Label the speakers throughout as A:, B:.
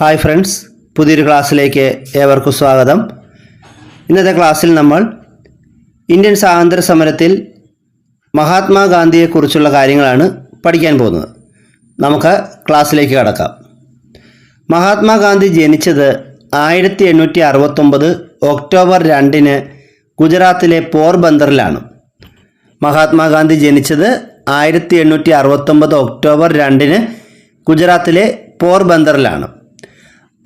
A: Hi friends പുതിയൊരു ക്ലാസ്സിലേക്ക് ഏവർക്കും സ്വാഗതം. ഇന്നത്തെ ക്ലാസ്സിൽ നമ്മൾ ഇന്ത്യൻ സ്വാതന്ത്ര്യ സമരത്തിൽ മഹാത്മാഗാന്ധിയെക്കുറിച്ചുള്ള കാര്യങ്ങളാണ് പഠിക്കാൻ പോകുന്നത്. നമുക്ക് ക്ലാസ്സിലേക്ക് കടക്കാം. മഹാത്മാഗാന്ധി ജനിച്ചത് ആയിരത്തി എണ്ണൂറ്റി അറുപത്തൊമ്പത് ഒക്ടോബർ രണ്ടിന് ഗുജറാത്തിലെ പോർബന്ദറിലാണ്. മഹാത്മാഗാന്ധി ജനിച്ചത് ആയിരത്തി എണ്ണൂറ്റി അറുപത്തൊമ്പത് ഒക്ടോബർ രണ്ടിന് ഗുജറാത്തിലെ പോർബന്ദറിലാണ്.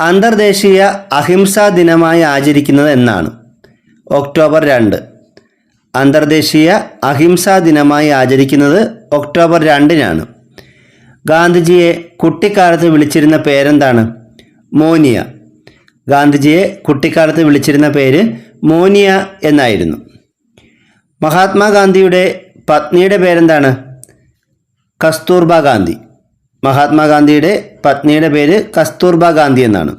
A: അന്തർദേശീയ അഹിംസാ ദിനമായി ആചരിക്കുന്നത് എന്നാണ്. ഒക്ടോബർ രണ്ട്. അന്തർദേശീയ അഹിംസാ ദിനമായി ആചരിക്കുന്നത് ഒക്ടോബർ രണ്ടിനാണ്. ഗാന്ധിജിയെ കുട്ടിക്കാലത്ത് വിളിച്ചിരുന്ന പേരെന്താണ്? മോനിയ. ഗാന്ധിജിയെ കുട്ടിക്കാലത്ത് വിളിച്ചിരുന്ന പേര് മോനിയ എന്നായിരുന്നു. മഹാത്മാഗാന്ധിയുടെ പത്നിയുടെ പേരെന്താണ്? കസ്തൂർബ ഗാന്ധി. മഹാത്മാഗാന്ധിയുടെ പത്നിയുടെ പേര് കസ്തൂർബ ഗാന്ധി എന്നാണ്.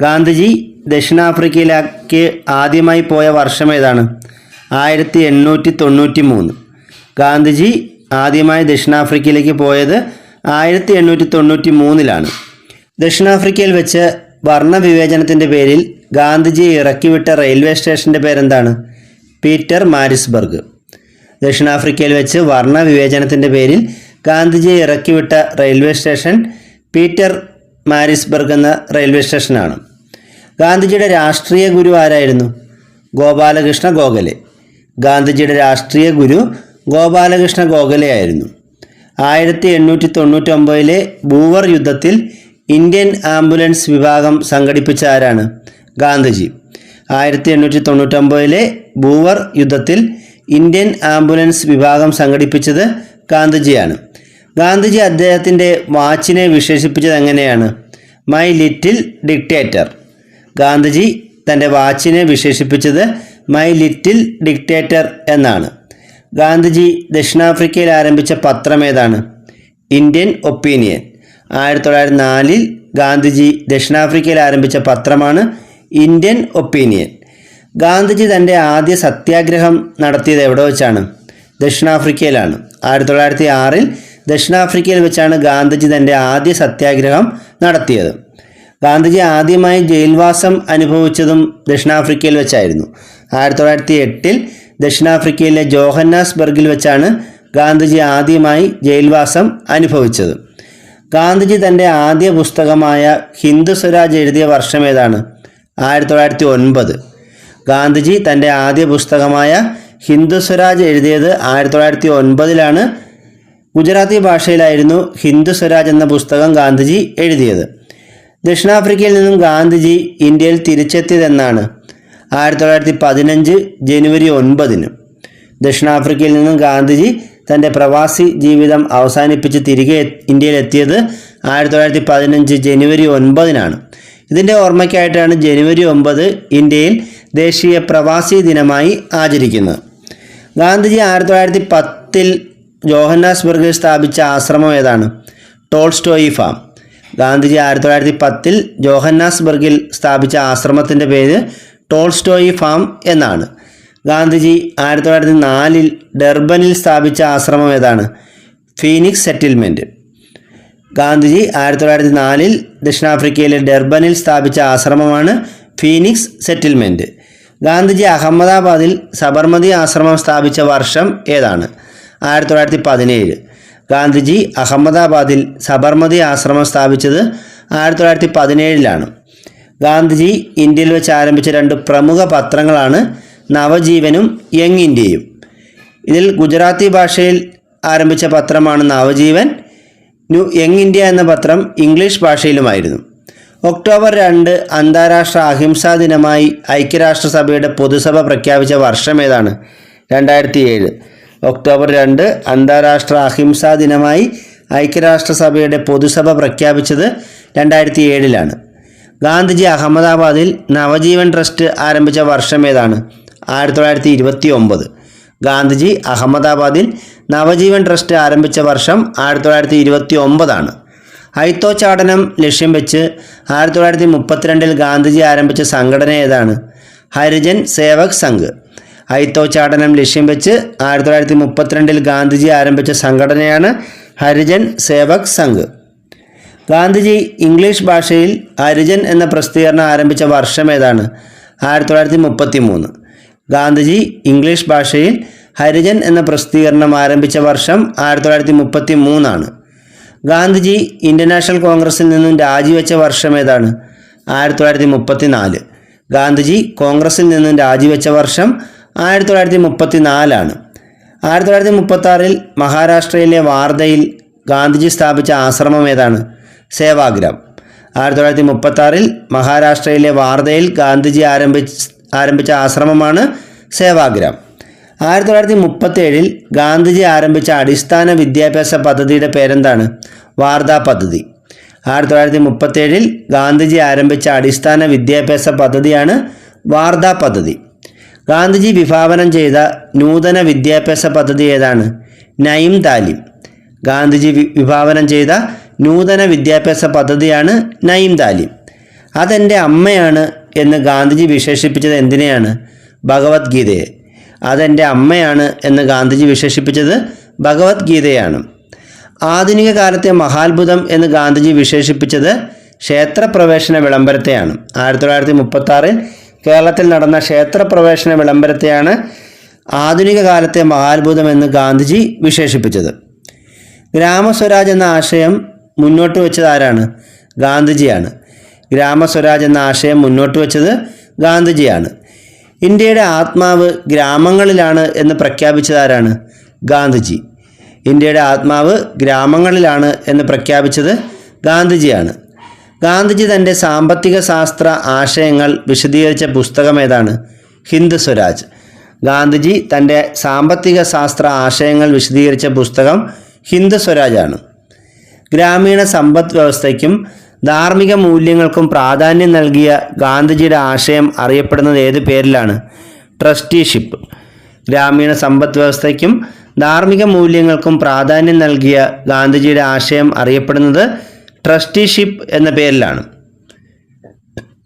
A: ഗാന്ധിജി ദക്ഷിണാഫ്രിക്കയിലേക്ക് ആദ്യമായി പോയ വർഷം ഏതാണ്? ആയിരത്തി എണ്ണൂറ്റി തൊണ്ണൂറ്റി മൂന്ന് ഗാന്ധിജി ആദ്യമായി ദക്ഷിണാഫ്രിക്കയിലേക്ക് പോയത് ആയിരത്തി എണ്ണൂറ്റി തൊണ്ണൂറ്റി മൂന്നിലാണ് ദക്ഷിണാഫ്രിക്കയിൽ വെച്ച് വർണവിവേചനത്തിന്റെ പേരിൽ ഗാന്ധിജിയെ ഇറക്കിവിട്ട റെയിൽവേ സ്റ്റേഷന്റെ പേരെന്താണ്? Pietermaritzburg. ദക്ഷിണാഫ്രിക്കയിൽ വെച്ച് വർണവിവേചനത്തിന്റെ പേരിൽ ഗാന്ധിജിയെ ഇറക്കിവിട്ട റെയിൽവേ സ്റ്റേഷൻ പീറ്റർ മാരിസ്ബർഗ് എന്ന റെയിൽവേ സ്റ്റേഷനാണ്. ഗാന്ധിജിയുടെ രാഷ്ട്രീയ ഗുരു ആരായിരുന്നു? ഗോപാലകൃഷ്ണ ഗോഖലെ. ഗാന്ധിജിയുടെ രാഷ്ട്രീയ ഗുരു ഗോപാലകൃഷ്ണ ഗോഖലെ ആയിരുന്നു. ആയിരത്തി എണ്ണൂറ്റി തൊണ്ണൂറ്റൊമ്പതിലെ ബൂവർ യുദ്ധത്തിൽ ഇന്ത്യൻ ആംബുലൻസ് വിഭാഗം സംഘടിപ്പിച്ച ആരാണ്? ഗാന്ധിജി. ആയിരത്തി എണ്ണൂറ്റി തൊണ്ണൂറ്റൊമ്പതിലെ ബൂവർ യുദ്ധത്തിൽ ഇന്ത്യൻ ആംബുലൻസ് വിഭാഗം സംഘടിപ്പിച്ചത് ഗാന്ധിജിയാണ്. ഗാന്ധിജി അദ്ദേഹത്തിന്റെ വാച്ചിനെ വിശേഷിപ്പിച്ചത് എങ്ങനെയാണ്? മൈ ലിറ്റിൽ ഡിക്റ്റേറ്റർ ഗാന്ധിജി തന്റെ വാച്ചിനെ വിശേഷിപ്പിച്ചത് മൈ ലിറ്റിൽ ഡിക്റ്റേറ്റർ എന്നാണ്. ഗാന്ധിജി ദക്ഷിണാഫ്രിക്കയിൽ ആരംഭിച്ച പത്രം ഏതാണ്? ഇന്ത്യൻ ഒപ്പീനിയൻ ആയിരത്തി തൊള്ളായിരത്തി നാലിൽ ഗാന്ധിജി ദക്ഷിണാഫ്രിക്കയിൽ ആരംഭിച്ച പത്രമാണ് ഇന്ത്യൻ ഒപ്പീനിയൻ ഗാന്ധിജി തന്റെ ആദ്യ സത്യാഗ്രഹം നടത്തിയത് എവിടെ വെച്ചാണ്? ദക്ഷിണാഫ്രിക്കയിലാണ്. ആയിരത്തി തൊള്ളായിരത്തി ആറിൽ ദക്ഷിണാഫ്രിക്കയിൽ വെച്ചാണ് ഗാന്ധിജി തന്റെ ആദ്യ സത്യാഗ്രഹം നടത്തിയത്. ഗാന്ധിജി ആദ്യമായി ജയിൽവാസം അനുഭവിച്ചതും ദക്ഷിണാഫ്രിക്കയിൽ വെച്ചായിരുന്നു. ആയിരത്തി തൊള്ളായിരത്തി എട്ടിൽ ദക്ഷിണാഫ്രിക്കയിലെ ജോഹന്നാസ്ബർഗിൽ വെച്ചാണ് ഗാന്ധിജി ആദ്യമായി ജയിൽവാസം അനുഭവിച്ചത്. ഗാന്ധിജി തന്റെ ആദ്യ പുസ്തകമായ ഹിന്ദു സ്വരാജ് എഴുതിയ വർഷം ഏതാണ്? ആയിരത്തി തൊള്ളായിരത്തി ഒൻപത് ഗാന്ധിജി തന്റെ ആദ്യ പുസ്തകമായ ഹിന്ദു സ്വരാജ് എഴുതിയത് ആയിരത്തി തൊള്ളായിരത്തി ഒൻപതിലാണ് ഗുജറാത്തി ഭാഷയിലായിരുന്നു ഹിന്ദു സ്വരാജ് എന്ന പുസ്തകം ഗാന്ധിജി എഴുതിയത്. ദക്ഷിണാഫ്രിക്കയിൽ നിന്നും ഗാന്ധിജി ഇന്ത്യയിൽ തിരിച്ചെത്തിയതെന്നാണ് ആയിരത്തി തൊള്ളായിരത്തി പതിനഞ്ച് ജനുവരി ഒൻപതിന്. ദക്ഷിണാഫ്രിക്കയിൽ നിന്നും ഗാന്ധിജി തന്റെ പ്രവാസി ജീവിതം അവസാനിപ്പിച്ച് തിരികെ ഇന്ത്യയിൽ എത്തിയത് ആയിരത്തി തൊള്ളായിരത്തി പതിനഞ്ച് ജനുവരി ഒൻപതിനാണ്. ഇതിന്റെ ഓർമ്മയ്ക്കായിട്ടാണ് ജനുവരി ഒമ്പത് ഇന്ത്യയിൽ ദേശീയ പ്രവാസി ദിനമായി ആചരിക്കുന്നത്. ഗാന്ധിജി ആയിരത്തി തൊള്ളായിരത്തി പത്തിൽ ജോഹന്നാസ്ബർഗിൽ സ്ഥാപിച്ച ആശ്രമം ഏതാണ്? Tolstoy farm. ഗാന്ധിജി ആയിരത്തി തൊള്ളായിരത്തി പത്തിൽ ജോഹന്നാസ്ബർഗിൽ സ്ഥാപിച്ച ആശ്രമത്തിന്റെ പേര് ടോൾസ്റ്റോയി ഫാം എന്നാണ്. ഗാന്ധിജി ആയിരത്തി തൊള്ളായിരത്തി നാലിൽ ഡർബനിൽ സ്ഥാപിച്ച ആശ്രമം ഏതാണ്? ഫീനിക്സ് സെറ്റിൽമെന്റ് ഗാന്ധിജി ആയിരത്തി തൊള്ളായിരത്തി നാലിൽ ദക്ഷിണാഫ്രിക്കയിലെ ഡർബനിൽ സ്ഥാപിച്ച ആശ്രമമാണ് ഫീനിക്സ് സെറ്റിൽമെന്റ് ഗാന്ധിജി അഹമ്മദാബാദിൽ സബർമതി ആശ്രമം സ്ഥാപിച്ച വർഷം ഏതാണ്? ആയിരത്തി തൊള്ളായിരത്തി പതിനേഴ് ഗാന്ധിജി അഹമ്മദാബാദിൽ സബർമതി ആശ്രമം സ്ഥാപിച്ചത് ആയിരത്തി തൊള്ളായിരത്തി പതിനേഴിലാണ് ഗാന്ധിജി ഇന്ത്യയിൽ വെച്ച് ആരംഭിച്ച രണ്ട് പ്രമുഖ പത്രങ്ങളാണ് നവജീവനും യങ് ഇന്ത്യയും. ഇതിൽ ഗുജറാത്തി ഭാഷയിൽ ആരംഭിച്ച പത്രമാണ് നവജീവൻ ന്യൂ യങ് ഇന്ത്യ എന്ന പത്രം ഇംഗ്ലീഷ് ഭാഷയിലുമായിരുന്നു. ഒക്ടോബർ രണ്ട് അന്താരാഷ്ട്ര അഹിംസാ ദിനമായി ഐക്യരാഷ്ട്രസഭയുടെ പൊതുസഭ പ്രഖ്യാപിച്ച വർഷം ഏതാണ്? രണ്ടായിരത്തി ഏഴ് ഒക്ടോബർ രണ്ട് അന്താരാഷ്ട്ര അഹിംസാ ദിനമായി ഐക്യരാഷ്ട്രസഭയുടെ പൊതുസഭ പ്രഖ്യാപിച്ചത് രണ്ടായിരത്തി ഏഴിലാണ് ഗാന്ധിജി അഹമ്മദാബാദിൽ നവജീവൻ ട്രസ്റ്റ് ആരംഭിച്ച വർഷം ഏതാണ്? ആയിരത്തി തൊള്ളായിരത്തി ഇരുപത്തി ഒമ്പത് ഗാന്ധിജി അഹമ്മദാബാദിൽ നവജീവൻ ട്രസ്റ്റ് ആരംഭിച്ച വർഷം ആയിരത്തി തൊള്ളായിരത്തി ഇരുപത്തി ഒമ്പതാണ് ഹൈത്തോച്ചാടനം ലക്ഷ്യം വെച്ച് ആയിരത്തി തൊള്ളായിരത്തി മുപ്പത്തിരണ്ടിൽ ഗാന്ധിജി ആരംഭിച്ച സംഘടന ഏതാണ്? ഹരിജൻ സേവക് സംഘ്. ഹൈത്തോച്ചാടനം ലക്ഷ്യം വെച്ച് ആയിരത്തി തൊള്ളായിരത്തി മുപ്പത്തിരണ്ടിൽ ഗാന്ധിജി ആരംഭിച്ച സംഘടനയാണ് ഹരിജൻ സേവക് സംഘ്. ഗാന്ധിജി ഇംഗ്ലീഷ് ഭാഷയിൽ ഹരിജൻ എന്ന പ്രസിദ്ധീകരണം ആരംഭിച്ച വർഷം ഏതാണ്? ആയിരത്തി തൊള്ളായിരത്തി മുപ്പത്തി മൂന്ന് ഗാന്ധിജി ഇംഗ്ലീഷ് ഭാഷയിൽ ഹരിജൻ എന്ന പ്രസിദ്ധീകരണം ആരംഭിച്ച വർഷം ആയിരത്തി തൊള്ളായിരത്തി മുപ്പത്തി മൂന്നാണ് ഗാന്ധിജി ഇന്ത്യൻ നാഷണൽ കോൺഗ്രസിൽ നിന്നും രാജിവെച്ച വർഷം ഏതാണ്? ആയിരത്തി തൊള്ളായിരത്തി മുപ്പത്തി നാല് ഗാന്ധിജി കോൺഗ്രസിൽ നിന്നും രാജിവെച്ച വർഷം ആയിരത്തി തൊള്ളായിരത്തി മുപ്പത്തി നാലാണ് ആയിരത്തി തൊള്ളായിരത്തി മുപ്പത്തി മഹാരാഷ്ട്രയിലെ വാർധയിൽ ഗാന്ധിജി സ്ഥാപിച്ച ആശ്രമം ഏതാണ്? സേവാഗ്രാം. ആയിരത്തി തൊള്ളായിരത്തി മുപ്പത്തി മഹാരാഷ്ട്രയിലെ വാർധയിൽ ഗാന്ധിജി ആരംഭിച്ച ആരംഭിച്ച ആശ്രമമാണ് സേവാഗ്രാം. ആയിരത്തി തൊള്ളായിരത്തി മുപ്പത്തി ഏഴിൽ ഗാന്ധിജി ആരംഭിച്ച അടിസ്ഥാന വിദ്യാഭ്യാസ പദ്ധതിയുടെ പേരെന്താണ്? വാർധാ പദ്ധതി. ആയിരത്തി തൊള്ളായിരത്തി മുപ്പത്തി ഏഴിൽ ഗാന്ധിജി ആരംഭിച്ച അടിസ്ഥാന വിദ്യാഭ്യാസ പദ്ധതിയാണ് വാർധാ പദ്ധതി. ഗാന്ധിജി വിഭാവനം ചെയ്ത നൂതന വിദ്യാഭ്യാസ പദ്ധതി ഏതാണ്? നയിം താലിം. ഗാന്ധിജി വിഭാവനം ചെയ്ത നൂതന വിദ്യാഭ്യാസ പദ്ധതിയാണ് നയിം താലിം. അതെന്റെ അമ്മയാണ് എന്ന് ഗാന്ധിജി വിശേഷിപ്പിച്ചത് എന്തിനെയാണ്? ഭഗവത്ഗീതയെ. അതെന്റെ അമ്മയാണ് എന്ന് ഗാന്ധിജി വിശേഷിപ്പിച്ചത് ഭഗവത്ഗീതയാണ്. ആധുനിക കാലത്തെ മഹാത്ഭുതം എന്ന് ഗാന്ധിജി വിശേഷിപ്പിച്ചത് ക്ഷേത്രപ്രവേശന വിളംബരത്തെയാണ്. ആയിരത്തി തൊള്ളായിരത്തി മുപ്പത്തി ആറിൽ കേരളത്തിൽ നടന്ന ക്ഷേത്രപ്രവേശന വിളംബരത്തെയാണ് ആധുനിക കാലത്തെ മഹാത്ഭുതം എന്ന് ഗാന്ധിജി വിശേഷിപ്പിച്ചത്. ഗ്രാമസ്വരാജ് എന്ന ആശയം മുന്നോട്ട് വെച്ചത് ആരാണ്? ഗാന്ധിജിയാണ്. ഗ്രാമസ്വരാജ് എന്ന ആശയം മുന്നോട്ട് വെച്ചത് ഗാന്ധിജിയാണ്. ഇന്ത്യയുടെ ആത്മാവ് ഗ്രാമങ്ങളിലാണ് എന്ന് പ്രഖ്യാപിച്ചതാരാണ്? ഗാന്ധിജി. ഇന്ത്യയുടെ ആത്മാവ് ഗ്രാമങ്ങളിലാണ് എന്ന് പ്രഖ്യാപിച്ചത് ഗാന്ധിജിയാണ്. ഗാന്ധിജി തന്റെ സാമ്പത്തിക ശാസ്ത്ര ആശയങ്ങൾ വിശദീകരിച്ച പുസ്തകം ഏതാണ്? ഹിന്ദ് സ്വരാജ്. ഗാന്ധിജി തന്റെ സാമ്പത്തിക ശാസ്ത്ര ആശയങ്ങൾ വിശദീകരിച്ച പുസ്തകം ഹിന്ദ് സ്വരാജാണ്. ഗ്രാമീണ സമ്പദ് വ്യവസ്ഥയ്ക്കും ധാർമ്മിക മൂല്യങ്ങൾക്കും പ്രാധാന്യം നൽകിയ ഗാന്ധിജിയുടെ ആശയം അറിയപ്പെടുന്നത് ഏത് പേരിലാണ്? ട്രസ്റ്റിഷിപ്പ്. ഗ്രാമീണ സമ്പദ് വ്യവസ്ഥയ്ക്കും ധാർമ്മിക മൂല്യങ്ങൾക്കും പ്രാധാന്യം നൽകിയ ഗാന്ധിജിയുടെ ആശയം അറിയപ്പെടുന്നത് ട്രസ്റ്റിഷിപ്പ് എന്ന പേരിലാണ്.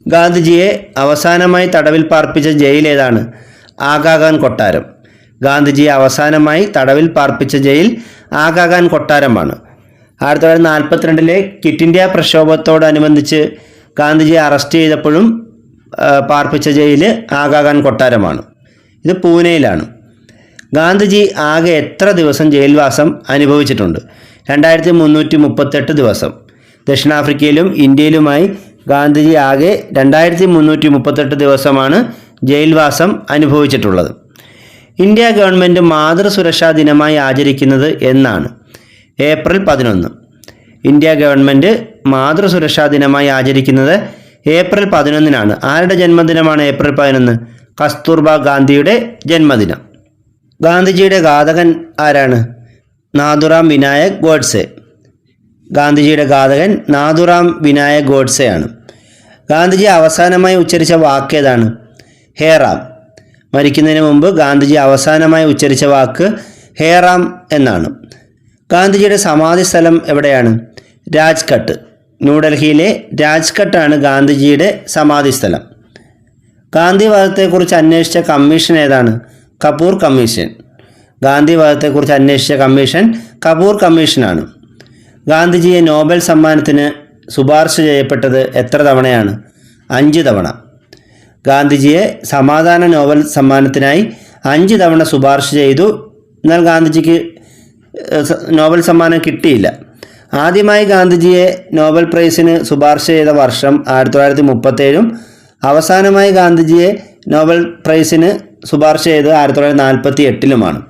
A: ഗാന്ധിജിയെ അവസാനമായി തടവിൽ പാർപ്പിച്ച ജയിൽ ഏതാണ്? ആഗാഖാൻ കൊട്ടാരം. ഗാന്ധിജിയെ അവസാനമായി തടവിൽ പാർപ്പിച്ച ജയിൽ ആഗാഖാൻ കൊട്ടാരമാണ്. ആയിരത്തി തൊള്ളായിരത്തി നാൽപ്പത്തിരണ്ടിലെ ക്വിറ്റ് ഇന്ത്യ പ്രക്ഷോഭത്തോടനുബന്ധിച്ച് ഗാന്ധിജിയെ അറസ്റ്റ് ചെയ്തപ്പോഴും പാർപ്പിച്ച ജയിൽ ആഗാഖാൻ കൊട്ടാരമാണ്. ഇത് പൂനെയിലാണ്. ഗാന്ധിജി ആകെ എത്ര ദിവസം ജയിൽവാസം അനുഭവിച്ചിട്ടുണ്ട്? രണ്ടായിരത്തി മുന്നൂറ്റി മുപ്പത്തെട്ട് ദിവസം. ദക്ഷിണാഫ്രിക്കയിലും ഇന്ത്യയിലുമായി ഗാന്ധിജി ആകെ രണ്ടായിരത്തി മുന്നൂറ്റി മുപ്പത്തെട്ട് ദിവസമാണ് ജയിൽവാസം അനുഭവിച്ചിട്ടുള്ളത്. ഇന്ത്യ ഗവൺമെന്റ് മാതൃസുരക്ഷാ ദിനമായി ആചരിക്കുന്നത് എന്നാണ്. ഏപ്രിൽ പതിനൊന്ന്. ഇന്ത്യ ഗവൺമെന്റ് മാതൃസുരക്ഷാ ദിനമായി ആചരിക്കുന്നത് ഏപ്രിൽ പതിനൊന്നിനാണ്. ആരുടെ ജന്മദിനമാണ് ഏപ്രിൽ പതിനൊന്ന്? കസ്തൂർബ ഗാന്ധിയുടെ ജന്മദിനം. ഗാന്ധിജിയുടെ ഘാതകൻ ആരാണ്? നാഥുറാം വിനായക് ഗോഡ്സെ. ഗാന്ധിജിയുടെ ഘാതകൻ നാഥുറാം വിനായക് ഗോഡ്സെയാണ്. ഗാന്ധിജി അവസാനമായി ഉച്ചരിച്ച വാക്ക് ഏതാണ്? ഹേറാം. മരിക്കുന്നതിന് മുമ്പ് ഗാന്ധിജി അവസാനമായി ഉച്ചരിച്ച വാക്ക് ഹേറാം എന്നാണ്. ഗാന്ധിജിയുടെ സമാധി സ്ഥലം എവിടെയാണ്? രാജ്ഘട്ട്. ന്യൂഡൽഹിയിലെ രാജ്ഘട്ടാണ് ഗാന്ധിജിയുടെ സമാധി സ്ഥലം. ഗാന്ധിവാദത്തെക്കുറിച്ച് അന്വേഷിച്ച കമ്മീഷൻ ഏതാണ്? കപൂർ കമ്മീഷൻ. ഗാന്ധിവാദത്തെക്കുറിച്ച് അന്വേഷിച്ച കമ്മീഷൻ കപൂർ കമ്മീഷനാണ്. ഗാന്ധിജിയെ നോബൽ സമ്മാനത്തിന് ശുപാർശ ചെയ്യപ്പെട്ടത് എത്ര തവണയാണ്? അഞ്ച് തവണ. ഗാന്ധിജിയെ സമാധാന നോബൽ സമ്മാനത്തിനായി അഞ്ച് തവണ ശുപാർശ ചെയ്തു. എന്നാൽ ഗാന്ധിജിക്ക് നോബൽ സമ്മാനം കിട്ടിയില്ല. ആദ്യമായി ഗാന്ധിജിയെ നോബൽ പ്രൈസിന് ശുപാർശ ചെയ്ത വർഷം ആയിരത്തി തൊള്ളായിരത്തി മുപ്പത്തേഴും അവസാനമായി ഗാന്ധിജിയെ നോബൽ പ്രൈസിന് ശുപാർശ ചെയ്തത് ആയിരത്തി തൊള്ളായിരത്തി നാൽപ്പത്തി എട്ടിലുമാണ്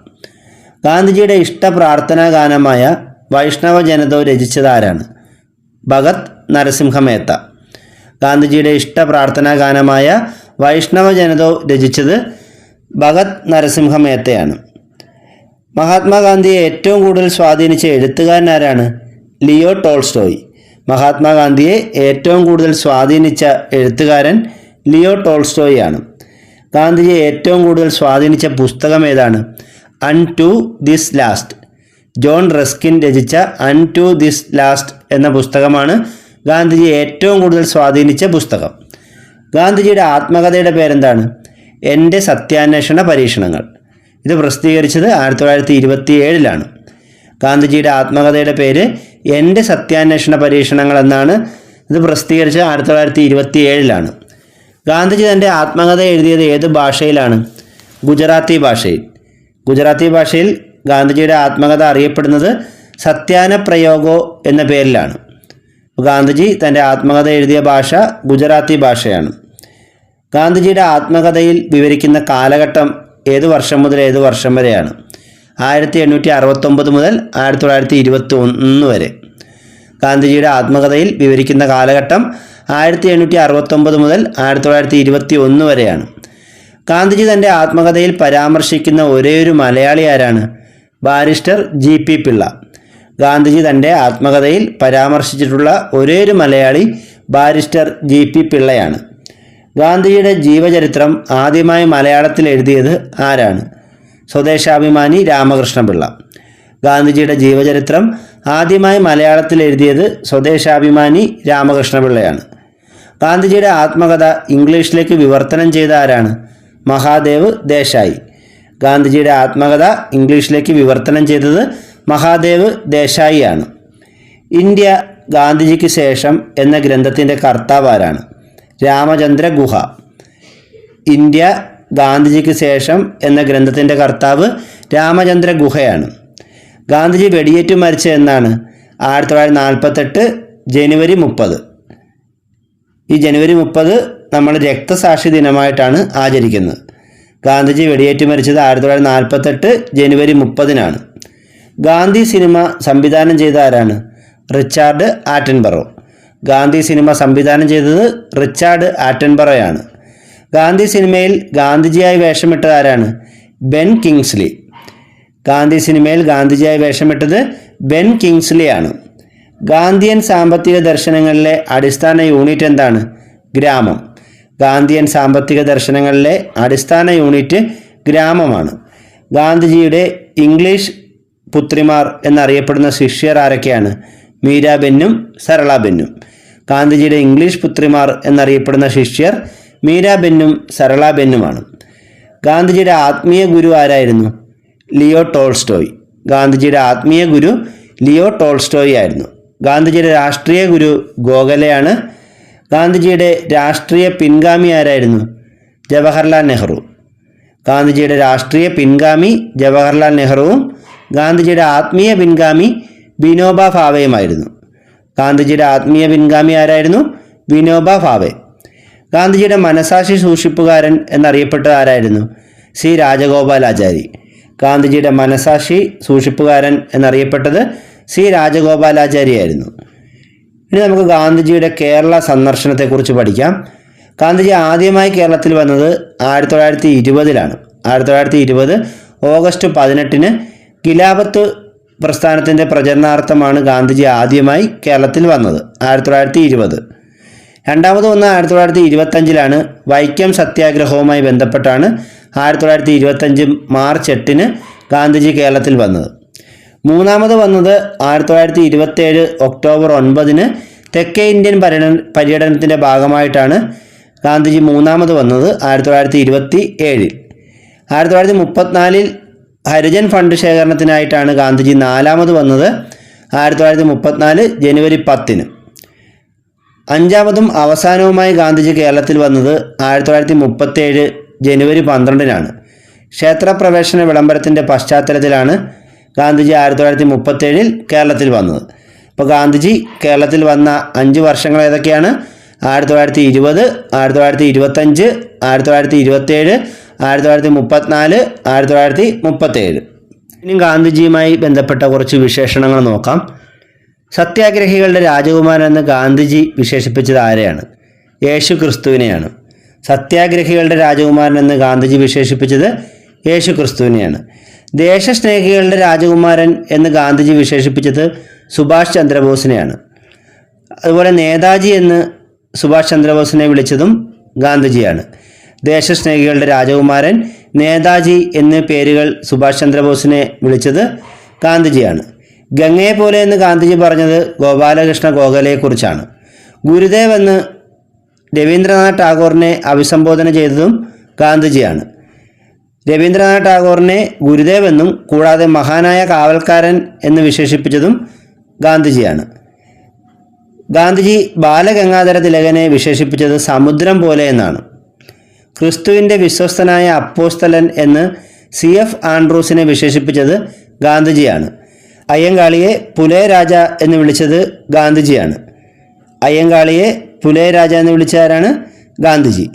A: ഗാന്ധിജിയുടെ ഇഷ്ട പ്രാർത്ഥനാ ഗാനമായ വൈഷ്ണവ ജനതോ രചിച്ചതാരാണ് ഭഗത് നരസിംഹ മേത്ത. ഗാന്ധിജിയുടെ ഇഷ്ട പ്രാർത്ഥനാ ഗാനമായ വൈഷ്ണവ ജനതോ രചിച്ചത് ഭഗത് നരസിംഹ മേത്തയാണ്. മഹാത്മാഗാന്ധിയെ ഏറ്റവും കൂടുതൽ സ്വാധീനിച്ച എഴുത്തുകാരനാരാണ് ലിയോ ടോൾസ്റ്റോയ്. മഹാത്മാഗാന്ധിയെ ഏറ്റവും കൂടുതൽ സ്വാധീനിച്ച എഴുത്തുകാരൻ ലിയോ ടോൾസ്റ്റോയ് ആണ്. ഗാന്ധിജിയെ ഏറ്റവും കൂടുതൽ സ്വാധീനിച്ച പുസ്തകം ഏതാണ്? Unto this last. John Ruskin രചിച്ച അൺ ടു ദിസ് ലാസ്റ്റ് എന്ന പുസ്തകമാണ് ഗാന്ധിജി ഏറ്റവും കൂടുതൽ സ്വാധീനിച്ച പുസ്തകം. ഗാന്ധിജിയുടെ ആത്മകഥയുടെ പേരെന്താണ്? എന്റെ സത്യാന്വേഷണ പരീക്ഷണങ്ങൾ. ഇത് പ്രസിദ്ധീകരിച്ചത് ആയിരത്തി തൊള്ളായിരത്തി ഇരുപത്തി ഏഴിലാണ് ഗാന്ധിജിയുടെ ആത്മകഥയുടെ പേര് എന്റെ സത്യാന്വേഷണ പരീക്ഷണങ്ങൾ എന്നാണ് ഇത് പ്രസിദ്ധീകരിച്ചത് ആയിരത്തി തൊള്ളായിരത്തി ഇരുപത്തി ഏഴിലാണ് ഗാന്ധിജി തന്റെ ആത്മകഥ എഴുതിയത് ഏത് ഭാഷയിലാണ്? ഗുജറാത്തി ഭാഷയിൽ. ഗുജറാത്തി ഭാഷയിൽ ഗാന്ധിജിയുടെ ആത്മകഥ അറിയപ്പെടുന്നത് സത്യാന പ്രയോഗോ എന്ന പേരിലാണ്. ഗാന്ധിജി തന്റെ ആത്മകഥ എഴുതിയ ഭാഷ ഗുജറാത്തി ഭാഷയാണ്. ഗാന്ധിജിയുടെ ആത്മകഥയിൽ വിവരിക്കുന്ന കാലഘട്ടം ഏത് വർഷം മുതൽ ഏത് വർഷം വരെയാണ്? ആയിരത്തി എണ്ണൂറ്റി അറുപത്തൊമ്പത് മുതൽ ആയിരത്തി തൊള്ളായിരത്തി ഇരുപത്തി ഒന്ന് വരെ. ഗാന്ധിജിയുടെ ആത്മകഥയിൽ വിവരിക്കുന്ന കാലഘട്ടം ആയിരത്തി എണ്ണൂറ്റി അറുപത്തൊമ്പത് മുതൽ ആയിരത്തി തൊള്ളായിരത്തി ഇരുപത്തി ഒന്ന് വരെയാണ്. ഗാന്ധിജി തന്റെ ആത്മകഥയിൽ പരാമർശിക്കുന്ന ഒരേയൊരു മലയാളി ആരാണ്? Barrister G P Pillai. Gandhiji തന്റെ ആത്മകഥയിൽ പരാമർശിച്ചിട്ടുള്ള ഒരേയൊരു മലയാളി ബാരിസ്റ്റർ ജി പി പിള്ളയാണ്. ഗാന്ധിജിയുടെ ജീവചരിത്രം ആദ്യമായി മലയാളത്തിൽ എഴുതിയത് ആരാണ്? സ്വദേശാഭിമാനി രാമകൃഷ്ണപിള്ള. ഗാന്ധിജിയുടെ ജീവചരിത്രം ആദ്യമായി മലയാളത്തിൽ എഴുതിയത് സ്വദേശാഭിമാനി രാമകൃഷ്ണപിള്ളയാണ്. ഗാന്ധിജിയുടെ ആത്മകഥ ഇംഗ്ലീഷിലേക്ക് വിവർത്തനം ചെയ്ത ആരാണ്? മഹാദേവ് ദേശായി. ഗാന്ധിജിയുടെ ആത്മകഥ ഇംഗ്ലീഷിലേക്ക് വിവർത്തനം ചെയ്തത് മഹാദേവ് ദേശായിയാണ്. ഇന്ത്യ ഗാന്ധിജിക്ക് ശേഷം എന്ന ഗ്രന്ഥത്തിന്റെ കർത്താവ് ആരാണ്? രാമചന്ദ്ര ഗുഹ. ഇന്ത്യ ഗാന്ധിജിക്ക് ശേഷം എന്ന ഗ്രന്ഥത്തിന്റെ കർത്താവ് രാമചന്ദ്ര ഗുഹയാണ്. ഗാന്ധിജി വെടിയേറ്റ് മരിച്ച എന്നാണ് ആയിരത്തി തൊള്ളായിരത്തി നാൽപ്പത്തെട്ട് ജനുവരി മുപ്പത്. ഈ ജനുവരി മുപ്പത് നമ്മൾ രക്തസാക്ഷി ദിനമായിട്ടാണ് ആചരിക്കുന്നത്. ഗാന്ധിജി വെടിയേറ്റ് മരിച്ചത് ആയിരത്തി തൊള്ളായിരത്തി നാൽപ്പത്തെട്ട് ജനുവരി മുപ്പതിനാണ്. ഗാന്ധി സിനിമ സംവിധാനം ചെയ്ത ആരാണ്? Richard Attenborough. ഗാന്ധി സിനിമ സംവിധാനം ചെയ്തത് റിച്ചാർഡ് ആറ്റൻബറയാണ്. ഗാന്ധി സിനിമയിൽ ഗാന്ധിജിയായി വേഷമിട്ടത് ആരാണ്? Ben Kingsley. ഗാന്ധി സിനിമയിൽ ഗാന്ധിജിയായി വേഷമിട്ടത് ബെൻ കിങ്സ്ലി ആണ് ഗാന്ധിയൻ സാമ്പത്തിക ദർശനങ്ങളിലെ അടിസ്ഥാന യൂണിറ്റ് എന്താണ്? ഗ്രാമം. ഗാന്ധിയൻ സാമ്പത്തിക ദർശനങ്ങളിലെ അടിസ്ഥാന യൂണിറ്റ് ഗ്രാമമാണ്. ഗാന്ധിജിയുടെ ഇംഗ്ലീഷ് പുത്രിമാർ എന്നറിയപ്പെടുന്ന ശിഷ്യർ ആരൊക്കെയാണ്? മീരാബെന്നും സരളാബെന്നും. ഗാന്ധിജിയുടെ ഇംഗ്ലീഷ് പുത്രിമാർ എന്നറിയപ്പെടുന്ന ശിഷ്യർ മീരാബെന്നും സരളാബെന്നുമാണ്. ഗാന്ധിജിയുടെ ആത്മീയ ഗുരു ആരായിരുന്നു? Leo Tolstoy. ഗാന്ധിജിയുടെ ആത്മീയ ഗുരു ലിയോ ടോൾസ്റ്റോയ് ആയിരുന്നു. ഗാന്ധിജിയുടെ രാഷ്ട്രീയ ഗുരു ഗോഖലെയാണ്. ഗാന്ധിജിയുടെ രാഷ്ട്രീയ പിൻഗാമി ആരായിരുന്നു? ജവഹർലാൽ നെഹ്റു. ഗാന്ധിജിയുടെ രാഷ്ട്രീയ പിൻഗാമി ജവഹർലാൽ നെഹ്റുവും ഗാന്ധിജിയുടെ ആത്മീയ പിൻഗാമി വിനോബ ഭാവയുമായിരുന്നു. ഗാന്ധിജിയുടെ ആത്മീയ പിൻഗാമി ആരായിരുന്നു? വിനോബ ഭാവെ. ഗാന്ധിജിയുടെ മനസാക്ഷി സൂക്ഷിപ്പുകാരൻ എന്നറിയപ്പെട്ടത് ആരായിരുന്നു? സി. രാജഗോപാലാചാരി ഗാന്ധിജിയുടെ മനസാക്ഷി സൂക്ഷിപ്പുകാരൻ എന്നറിയപ്പെട്ടത് സി. രാജഗോപാലാചാരിയായിരുന്നു ഇനി നമുക്ക് ഗാന്ധിജിയുടെ കേരള സന്ദർശനത്തെക്കുറിച്ച് പഠിക്കാം. ഗാന്ധിജി ആദ്യമായി കേരളത്തിൽ വന്നത് ആയിരത്തി തൊള്ളായിരത്തി ഇരുപതിലാണ്. ആയിരത്തി തൊള്ളായിരത്തി ഇരുപത് ഓഗസ്റ്റ് പതിനെട്ടിന് കിലാപത്ത് പ്രസ്ഥാനത്തിന്റെ പ്രചരണാർത്ഥമാണ് ഗാന്ധിജി ആദ്യമായി കേരളത്തിൽ വന്നത് ആയിരത്തി തൊള്ളായിരത്തി ഇരുപത് രണ്ടാമത് വന്ന ആയിരത്തി തൊള്ളായിരത്തി ഇരുപത്തഞ്ചിലാണ് വൈക്കം സത്യാഗ്രഹവുമായി ബന്ധപ്പെട്ടാണ് ആയിരത്തി തൊള്ളായിരത്തി ഇരുപത്തഞ്ച് മാർച്ച് എട്ടിന് ഗാന്ധിജി കേരളത്തിൽ വന്നത്. മൂന്നാമത് വന്നത് ആയിരത്തി തൊള്ളായിരത്തി ഇരുപത്തേഴ് ഒക്ടോബർ ഒൻപതിന് തെക്കേ ഇന്ത്യൻ പര്യടന പര്യടനത്തിന്റെ ഭാഗമായിട്ടാണ് ഗാന്ധിജി മൂന്നാമത് വന്നത് ആയിരത്തി തൊള്ളായിരത്തി ഇരുപത്തി ഏഴിൽ ആയിരത്തി തൊള്ളായിരത്തി മുപ്പത്തിനാലിൽ ഹരിജൻ ഫണ്ട് ശേഖരണത്തിനായിട്ടാണ് ഗാന്ധിജി നാലാമത് വന്നത്. ആയിരത്തി തൊള്ളായിരത്തി മുപ്പത്തിനാല് ജനുവരി പത്തിന്. അഞ്ചാമതും അവസാനവുമായി ഗാന്ധിജി കേരളത്തിൽ വന്നത് ആയിരത്തി തൊള്ളായിരത്തി മുപ്പത്തേഴ് ജനുവരി പന്ത്രണ്ടിനാണ്. ക്ഷേത്രപ്രവേശന വിളംബരത്തിന്റെ പശ്ചാത്തലത്തിലാണ് ഗാന്ധിജി ആയിരത്തി തൊള്ളായിരത്തി മുപ്പത്തേഴിൽ കേരളത്തിൽ വന്നത്. അപ്പോൾ ഗാന്ധിജി കേരളത്തിൽ വന്ന അഞ്ച് വർഷങ്ങൾ ഏതൊക്കെയാണ്? ആയിരത്തി തൊള്ളായിരത്തി ഇരുപത് ആയിരത്തി തൊള്ളായിരത്തി ഇരുപത്തഞ്ച് ആയിരത്തി തൊള്ളായിരത്തി ഇരുപത്തേഴ് ആയിരത്തി തൊള്ളായിരത്തി മുപ്പത്തിനാല് ആയിരത്തി തൊള്ളായിരത്തി മുപ്പത്തേഴ് ഇനി ഗാന്ധിജിയുമായി ബന്ധപ്പെട്ട കുറച്ച് വിശേഷണങ്ങൾ നോക്കാം. സത്യാഗ്രഹികളുടെ രാജകുമാരൻ എന്ന് ഗാന്ധിജി വിശേഷിപ്പിച്ചത് ആരെയാണ്? യേശു ക്രിസ്തുവിനെയാണ് സത്യാഗ്രഹികളുടെ രാജകുമാരൻ എന്ന് ഗാന്ധിജി വിശേഷിപ്പിച്ചത് യേശു ക്രിസ്തുവിനെയാണ് ദേശസ്നേഹികളുടെ രാജകുമാരൻ എന്ന് ഗാന്ധിജി വിശേഷിപ്പിച്ചത് സുഭാഷ് ചന്ദ്രബോസിനെയാണ്. അതുപോലെ നേതാജി എന്ന് സുഭാഷ് ചന്ദ്രബോസിനെ വിളിച്ചതും ഗാന്ധിജിയാണ്. ദേശസ്നേഹികളുടെ രാജകുമാരൻ നേതാജി എന്നീ പേരുകൾ സുഭാഷ് ചന്ദ്രബോസിനെ വിളിച്ചത് ഗാന്ധിജിയാണ്. ഗംഗയെ പോലെ എന്ന് ഗാന്ധിജി പറഞ്ഞത് ഗോപാലകൃഷ്ണ ഗോഖലയെക്കുറിച്ചാണ് ഗുരുദേവ് എന്ന് രവീന്ദ്രനാഥ് ടാഗോറിനെ അഭിസംബോധന ചെയ്തതും ഗാന്ധിജിയാണ്. രവീന്ദ്രനാഥ് ടാഗോറിനെ ഗുരുദേവ് എന്നും കൂടാതെ മഹാനായ കാവൽക്കാരൻ എന്ന് വിശേഷിപ്പിച്ചതും ഗാന്ധിജിയാണ്. ഗാന്ധിജി ബാലഗംഗാധര തിലകനെ വിശേഷിപ്പിച്ചത് സമുദ്രം പോലെ എന്നാണ്. ക്രിസ്തുവിന്റെ വിശ്വസ്തനായ അപ്പോസ്തലൻ എന്ന് സി എഫ് ആൻഡ്രൂസിനെ വിശേഷിപ്പിച്ചത് ഗാന്ധിജിയാണ്. അയ്യങ്കാളിയെ പുലേ രാജ എന്ന് വിളിച്ചത് ഗാന്ധിജിയാണ്. അയ്യങ്കാളിയെ പുലേ രാജ എന്ന് വിളിച്ച ആരാണ് ഗാന്ധിജി.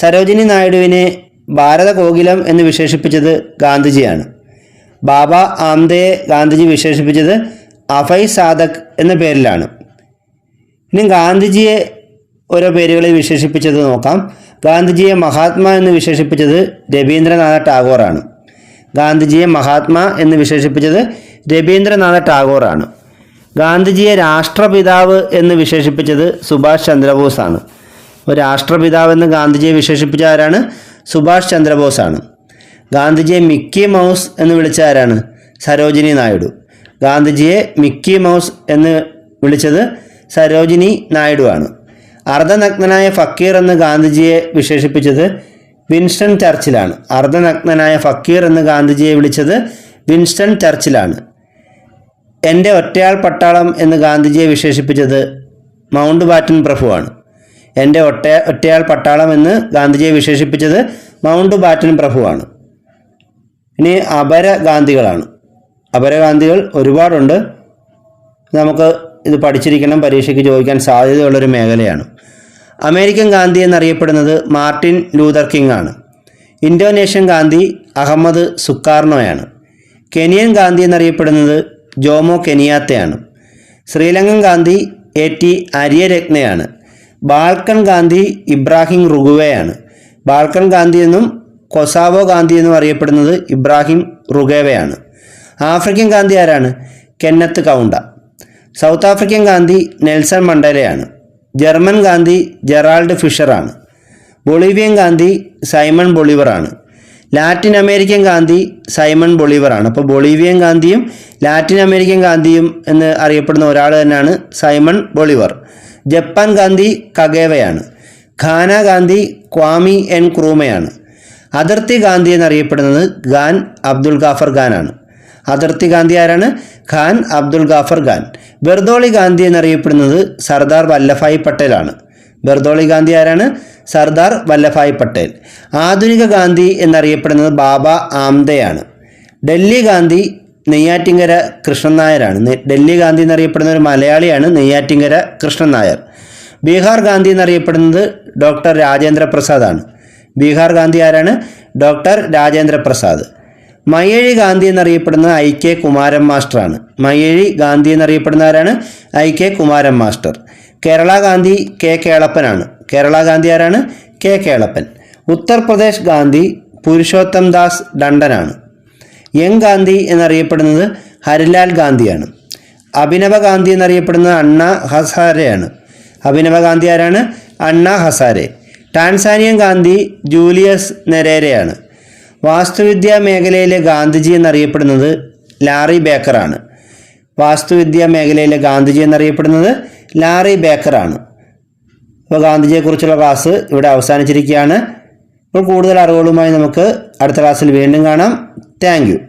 A: സരോജിനി നായിഡുവിനെ ഭാരത കോകിലം എന്ന് വിശേഷിപ്പിച്ചത് ഗാന്ധിജിയാണ്. ബാബ ആംദയെ ഗാന്ധിജി വിശേഷിപ്പിച്ചത് അഫൈ സാദക് എന്ന പേരിലാണ്. ഇനി ഗാന്ധിജിയെ ഓരോ പേരുകളിൽ വിശേഷിപ്പിച്ചത് നോക്കാം. ഗാന്ധിജിയെ മഹാത്മാ എന്ന് വിശേഷിപ്പിച്ചത് രവീന്ദ്രനാഥ ടാഗോറാണ്. ഗാന്ധിജിയെ മഹാത്മാ എന്ന് വിശേഷിപ്പിച്ചത് രവീന്ദ്രനാഥ ടാഗോറാണ്. ഗാന്ധിജിയെ രാഷ്ട്രപിതാവ് എന്ന് വിശേഷിപ്പിച്ചത് സുഭാഷ് ചന്ദ്രബോസാണ്. ഒരു രാഷ്ട്രപിതാവ് എന്ന് ഗാന്ധിജിയെ വിശേഷിപ്പിച്ച ആരാണ്? സുഭാഷ് ചന്ദ്രബോസാണ്. ഗാന്ധിജിയെ മിക്കി മൗസ് എന്ന് വിളിച്ച ആരാണ്? സരോജിനി നായിഡു. ഗാന്ധിജിയെ മിക്കി മൗസ് എന്ന് വിളിച്ചത് സരോജിനി നായിഡു ആണ്. അർദ്ധനഗ്നനായ ഫക്കീർ എന്ന് ഗാന്ധിജിയെ വിശേഷിപ്പിച്ചത് വിൻസ്റ്റൺ ചർച്ചിലാണ്. അർദ്ധനഗ്നനായ ഫക്കീർ എന്ന് ഗാന്ധിജിയെ വിളിച്ചത് വിൻസ്റ്റൺ ചർച്ചിലാണ്. എന്റെ ഒറ്റയാൾ പട്ടാളം എന്ന് ഗാന്ധിജിയെ വിശേഷിപ്പിച്ചത് മൗണ്ട് ബാറ്റൻ പ്രഭുവാണ്. എന്റെ ഒറ്റ ഒറ്റയാൾ പട്ടാളം എന്ന് ഗാന്ധിജിയെ വിശേഷിപ്പിച്ചത് മൗണ്ട് ബാറ്റൻ പ്രഭുവാണ്. ഇനി അപരഗാന്ധികളാണ് അപരഗാന്ധികൾ ഒരുപാടുണ്ട്. നമുക്ക് ഇത് പഠിച്ചിരിക്കണം പരീക്ഷയ്ക്ക് ചോദിക്കാൻ സാധ്യതയുള്ളൊരു മേഖലയാണ്. അമേരിക്കൻ ഗാന്ധി എന്നറിയപ്പെടുന്നത് മാർട്ടിൻ ലൂതർ കിങ് ആണ്. ഇന്തോനേഷ്യൻ ഗാന്ധി അഹമ്മദ് സുക്കാർണോയാണ്. കെനിയൻ ഗാന്ധി എന്നറിയപ്പെടുന്നത് Jomo കെനിയാത്തയാണ്. Sri Lankan Gandhi A T അര്യരത്നയാണ്. Balkan Gandhi Ibrahim റുഗുവയാണ്. ബാൾക്കൺ ഗാന്ധി എന്നും കൊസാവോ ഗാന്ധി എന്നും അറിയപ്പെടുന്നത് ഇബ്രാഹിം റുഗേവയാണ്. ആഫ്രിക്കൻ ഗാന്ധി ആരാണ്? Kenneth Kaunda. South African Gandhi Nelson മണ്ടേലയാണ്. German Gandhi Gerald ഫിഷറാണ്. ബൊളീവിയൻ ഗാന്ധി സൈമൺ ബൊളിവറാണ്. ലാറ്റിൻ അമേരിക്കൻ ഗാന്ധി സൈമൺ ബൊളിവറാണ്. അപ്പോൾ ബൊളീവിയൻ ഗാന്ധിയും ലാറ്റിൻ അമേരിക്കൻ ഗാന്ധിയും എന്ന് അറിയപ്പെടുന്ന ഒരാൾ തന്നെയാണ് സൈമൺ ബൊളിവർ. ജപ്പാൻ ഗാന്ധി കഗേവയാണ്. ഖാന ഗാന്ധി ക്വാമി എൻ ക്രൂമയാണ്. അതിർത്തി ഗാന്ധി എന്നറിയപ്പെടുന്നത് ഖാൻ അബ്ദുൽ ഗാഫർ ഖാനാണ്. അതിർത്തി ഗാന്ധി ആരാണ്? ഖാൻ അബ്ദുൾ ഗാഫർ ഖാൻ. ബെർദോളി ഗാന്ധി എന്നറിയപ്പെടുന്നത് സർദാർ വല്ലഭായ് പട്ടേലാണ്. ബെർദോളി ഗാന്ധി ആരാണ്? സർദാർ വല്ലഭായ് പട്ടേൽ. ആധുനിക ഗാന്ധി എന്നറിയപ്പെടുന്നത് ബാബ ആംദയാണ്. ഡൽഹി ഗാന്ധി നെയ്യാറ്റിങ്കര കൃഷ്ണൻ നായരാണ്. ഡൽഹി ഗാന്ധി എന്നറിയപ്പെടുന്ന ഒരു മലയാളിയാണ് നെയ്യാറ്റിങ്കര കൃഷ്ണൻ നായർ. ബീഹാർ ഗാന്ധി എന്നറിയപ്പെടുന്നത് ഡോക്ടർ രാജേന്ദ്ര പ്രസാദാണ്. ബീഹാർ ഗാന്ധി ആരാണ്? ഡോക്ടർ രാജേന്ദ്ര പ്രസാദ്. മയ്യഴി ഗാന്ധി എന്നറിയപ്പെടുന്ന ഐ കെ കുമാരൻ മാസ്റ്ററാണ്. മയ്യഴി ഗാന്ധി എന്നറിയപ്പെടുന്ന ആരാണ്? I K Kumaran master. Kerala Gandhi K കേളപ്പനാണ്. Kerala Gandhi ആരാണ്? കെ കേളപ്പൻ. ഉത്തർപ്രദേശ് ഗാന്ധി പുരുഷോത്തം ദാസ് ഡണ്ടനാണ് യങ് ഗാന്ധി എന്നറിയപ്പെടുന്നത് ഹരിലാൽ ഗാന്ധിയാണ്. അഭിനവ ഗാന്ധി എന്നറിയപ്പെടുന്നത് അണ്ണ ഹസാരെയാണ്. അഭിനവ ഗാന്ധി ആരാണ്? അണ്ണ ഹസാരെ. ടാൻസാനിയൻ ഗാന്ധി ജൂലിയസ് നെരേരയാണ്. വാസ്തുവിദ്യാ മേഖലയിലെ ഗാന്ധിജി എന്നറിയപ്പെടുന്നത് ലാറി ബേക്കറാണ്. വാസ്തുവിദ്യാ മേഖലയിലെ ഗാന്ധിജി എന്നറിയപ്പെടുന്നത് ലാറി ബേക്കറാണ്. അപ്പോൾ ഗാന്ധിജിയെക്കുറിച്ചുള്ള ക്ലാസ് ഇവിടെ അവസാനിച്ചിരിക്കുകയാണ്. അപ്പോൾ കൂടുതൽ അറിവുകളുമായി നമുക്ക് അടുത്ത ക്ലാസ്സിൽ വീണ്ടും കാണാം. താങ്ക്